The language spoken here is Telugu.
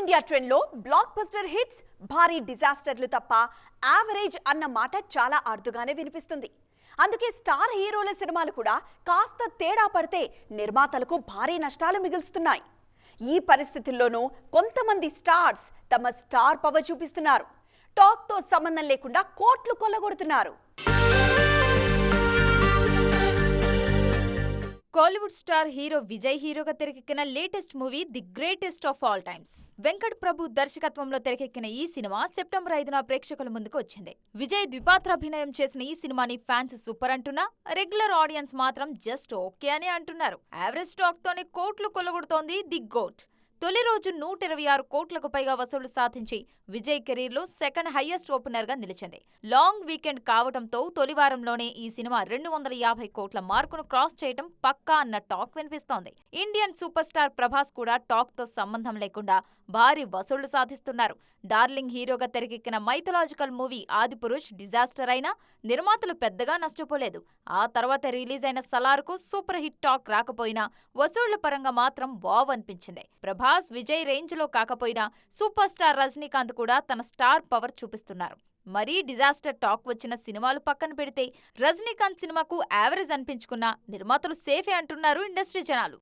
ఇండియా ట్రెండ్లో బ్లాక్ బస్టర్ హిట్స్ భారీ డిజాస్టర్లు తప్ప యావరేజ్ అన్న మాట చాలా అరుదుగానే వినిపిస్తుంది. అందుకే స్టార్ హీరోల సినిమాలు కూడా కాస్త తేడా పడితే నిర్మాతలకు భారీ నష్టాలు మిగులుస్తున్నాయి. ఈ పరిస్థితుల్లోనూ కొంతమంది స్టార్స్ తమ స్టార్ పవర్ చూపిస్తున్నారు. టాక్తో సంబంధం లేకుండా కోట్లు కొల్లగొడుతున్నారు. కోలీవుడ్ స్టార్ హీరో విజయ్ హీరోగా తెరకెక్కిన latest movie the greatest of all times Venkat Prabhu దర్శకత్వంలో తెరకెక్కిన ఈ సినిమా సెప్టెంబర్ ఐదున ప్రేక్షకుల ముందుకు వచ్చింది. విజయ్ ద్విపాత్రాభినయం చేసిన ఈ సినిమాని ఫ్యాన్స్ సూపర్ అంటున్నా రెగ్యులర్ ఆడియన్స్ మాత్రం జస్ట్ ఓకే అని అంటున్నారు. యావరేజ్ టాక్ తోనే కోట్లు కొల్లగొడుతోంది ది గోట్ తొలి రోజు నూట ఇరవై ఆరు కోట్లకు పైగా వసూలు సాధించి విజయ్ కెరీర్లో సెకండ్ హైయెస్ట్ ఓపెనర్గా నిలిచింది. లాంగ్ వీకెండ్ కావడంతో తొలి వారంలోనే ఈ సినిమా రెండు వందల యాభై కోట్ల మార్కును క్రాస్ చేయడం పక్కా అన్న టాక్ వినిపిస్తోంది. ఇండియన్ సూపర్ స్టార్ ప్రభాస్ కూడా టాక్తో సంబంధం లేకుండా భారీ వసూళ్ళు సాధిస్తున్నారు. డార్లింగ్ హీరోగా తెరకెక్కిన మైథలాజికల్ మూవీ ఆదిపురుష్ డిజాస్టర్ అయినా నిర్మాతలు పెద్దగా నష్టపోలేదు. ఆ తర్వాత రిలీజ్ అయిన సలార్కు సూపర్ హిట్ టాక్ రాకపోయినా వసూళ్ళ పరంగా మాత్రం వావ్ అనిపించింది. ప్రభాస్ విజయ్ రేంజ్లో కాకపోయినా సూపర్ స్టార్ రజనీకాంత్ కూడా తన స్టార్ పవర్ చూపిస్తున్నారు. మరీ డిజాస్టర్ టాక్ వచ్చిన సినిమాలు పక్కన పెడితే రజనీకాంత్ సినిమాకు యావరేజ్ అనిపించుకున్నా నిర్మాతలు సేఫే అంటున్నారు ఇండస్ట్రీ జనాలు.